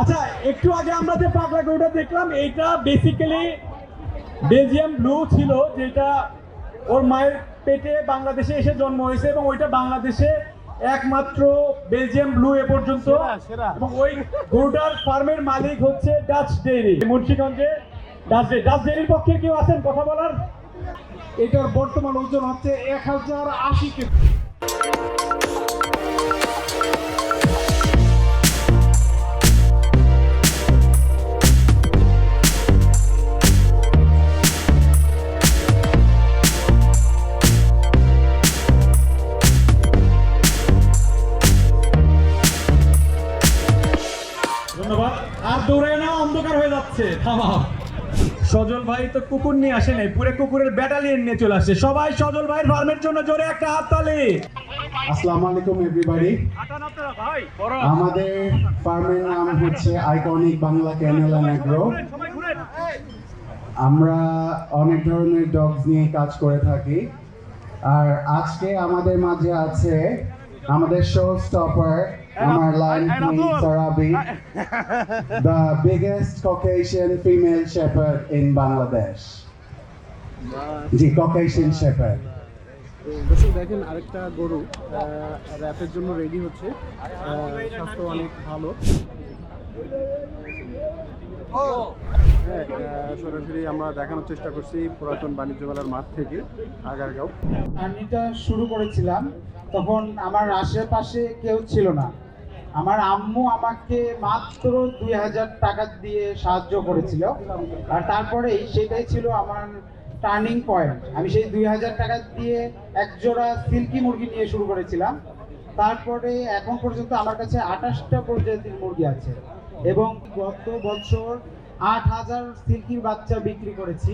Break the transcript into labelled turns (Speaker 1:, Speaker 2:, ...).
Speaker 1: আচ্ছা একটু আগে আমরা যে পাগলা গরুটা দেখলাম এইটা বেসিক্যালি বেলজিয়াম ব্লু ছিল যেটা ওর মায়ের পেটে বাংলাদেশে এসে জন্ম হয়েছে এবং ওইটা বাংলাদেশে একমাত্র বেলজিয়াম ব্লু এ পর্যন্ত। এবং ওই গরুটার ফার্মের মালিক হচ্ছে ডাচ ডেইরি মুন্সিগঞ্জে ডাচ ডেইরি ডাচ ডেইরির পক্ষে কেউ আছেন? কথা বলার?
Speaker 2: এটার বর্তমান ওজন হচ্ছে এক হাজার আশি কেজি।
Speaker 1: আর দৌড়ায় না, অন্ধকার হয়ে যাচ্ছে। থামাও। সজল ভাই তো কুকুর নিয়ে আসে নাই, পুরো কুকুরের ব্যাটালিয়ন নিয়ে চলে আসে সবাই সজল ভাইয়ের ফার্মের জন্য জোরে একটা হাত তালি।
Speaker 3: আসসালামু আলাইকুম এভরিবাডি আমাদের ফার্মের নাম হচ্ছে iconic Bangla canal and agro আমরা অনেক ধরনের ডগস নিয়ে কাজ করে থাকি। আর আজকে আমাদের মাঝে আছে আমাদের শো স্টপার আমার line queen Sarabi the biggest Caucasian female shepherd in Bangladesh G Caucasian shepherd
Speaker 2: দর্শক দেখেন আরেকটা গরু র্যাপের জন্য রেডি হচ্ছে। স্বাস্থ্য অনেক ভালো। হ্যাঁ সরাসরি আমরা দেখানোর চেষ্টা করছি পুরাতন বাণিজ্য মেলার মাঠ থেকে আগারগাঁও।
Speaker 4: জার্নিটা শুরু করেছিলাম তখন আমার আশেপাশে কেউ ছিল না। আমার আম্মু আমাকে মাত্র দুই হাজার টাকা দিয়ে সাহায্য করেছিল। আর তারপরেই সেটাই ছিল আমার টার্নিং পয়েন্ট আমি সেই দুই হাজার টাকা দিয়ে এক জোড়া সিল্কি মুরগি নিয়ে শুরু করেছিলাম। তারপরে এখন পর্যন্ত আমার কাছে আঠাশটা প্রজাতির মুরগি আছে। এবং গত বছর আট হাজার সিল্কির বাচ্চা বিক্রি করেছি।